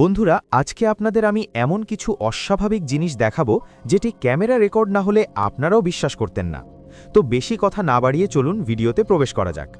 বন্ধুরা, আজকে আপনাদের আমি এমন কিছু অস্বাভাবিক জিনিস দেখাবো যেটি ক্যামেরা রেকর্ড না হলে আপনারাও বিশ্বাস করতেন না। তো বেশি কথা না বাড়িয়ে চলুন ভিডিওতে প্রবেশ করা যাক।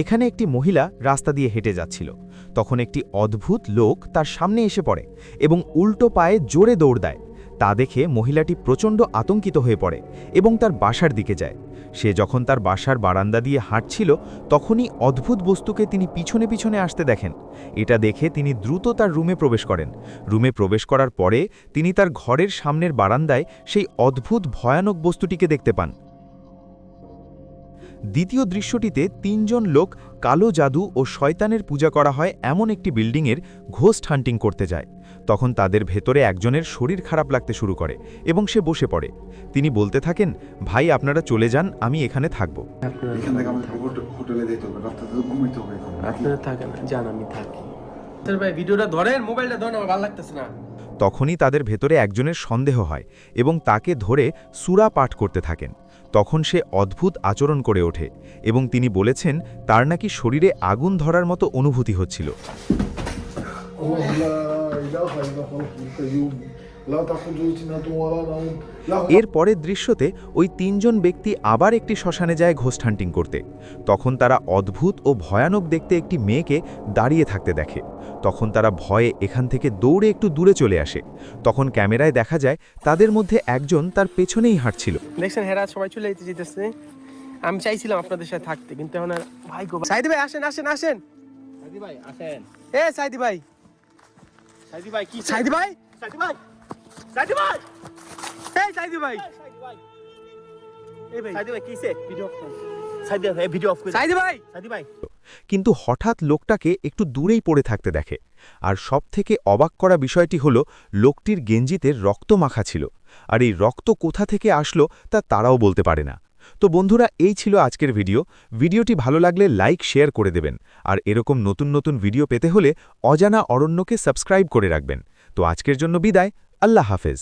এখানে একটি মহিলা রাস্তা দিয়ে হেঁটে যাচ্ছিল। তখন একটি অদ্ভুত লোক তার সামনে এসে পড়ে এবং উল্টো পায়ে জোরে দৌড় দেয়। তা দেখে মহিলাটি প্রচণ্ড আতঙ্কিত হয়ে পড়ে এবং তার বাসার দিকে যায়। সে যখন তার বাসার বারান্দা দিয়ে হাঁটছিল, তখনই অদ্ভুত বস্তুকে তিনি পিছনে পিছনে আসতে দেখেন। এটা দেখে তিনি দ্রুত তার রুমে প্রবেশ করেন। রুমে প্রবেশ করার পরে তিনি তার ঘরের সামনের বারান্দায় সেই অদ্ভুত, ভয়ানক বস্তুটিকে দেখতে পান। দ্বিতীয় দৃশ্যটিতে তিনজন লোক কালো জাদু ও শয়তানের পূজা করা হয় এমন একটি বিল্ডিংয়ের ঘোস্ট হান্টিং করতে যায়। তখন তাদের ভেতরে একজনের শরীর খারাপ লাগতে শুরু করে এবং সে বসে পড়ে। তিনি বলতে থাকেন ভাই আপনারা চলে যান আমি এখানে থাকব। আপনারা এখান থেকে আমাকে হোটেল- হোটেলে যেতে হবে রাত্রে তো ঘুমাইতে হবে এখন। আপনারা থাকেন যান আমি থাকি। ভাই ভিডিওটা ধরেন মোবাইলটা ধরেন আমার ভালো লাগতেছে না। তখনই তাদের ভেতরে একজনের সন্দেহ হয় এবং তাকে ধরে সুরা পাঠ করতে থাকেন। তখন সে অদ্ভুত আচরণ করে ওঠে এবং তিনি বলেছেন তার নাকি শরীরে আগুন ধরার মতো অনুভূতি হচ্ছিল। الله لا إله إلا هو الحي القيوم لا تأخذه سنة ولا نوم له এর পরের দৃশ্যতে ওই তিনজন ব্যক্তি আবার একটি শ্মশানে যায় ঘোস্ট হান্টিং করতে তখন তারা অদ্ভুত ও ভয়ানক দেখতে একটি মেয়েকে দাঁড়িয়ে থাকতে দেখে তখন তারা ভয়ে এখান থেকে দৌড়ে একটু দূরে চলে আসে তখন ক্যামেরায় দেখা যায় তাদের মধ্যে একজন তার পেছনেই হাঁটছিল দেখছেন হেরা সবাই চলে যেতে যেতেছে আমি চাইছিলাম আপনাদের সাথে থাকতে কিন্তু এখন আর ভাই গো সাইদি ভাই আসেন আসেন আসেন সাইদি ভাই আসেন এ সাইদি ভাই সাইদি ভাই কি সাইদি ভাই সাইদি ভাই সাইদি ভাই এই সাইদি ভাই এই ভাই। সাইদি ভাই কিসে ভিডিও অফ সাইদি ভাই ভিডিও অফ করে সাইদি ভাই সাইদি ভাই কিন্তু হঠাৎ লোকটাকে একটু দূরেই পড়ে থাকতে দেখে। আর সবথেকে অবাক করা বিষয়টি হল লোকটির গেঞ্জিতে রক্ত মাখা ছিল। আর এই রক্ত কোথা থেকে আসলো তা তারাও বলতে পারে না। তো বন্ধুরা, এই ছিল আজকের ভিডিও। ভিডিওটি ভালো লাগলে লাইক, শেয়ার করে দেবেন। আর এরকম নতুন নতুন ভিডিও পেতে হলে অজানা অরণ্যকে সাবস্ক্রাইব করে রাখবেন। তো আজকের জন্য বিদায়। আল্লাহ হাফেজ।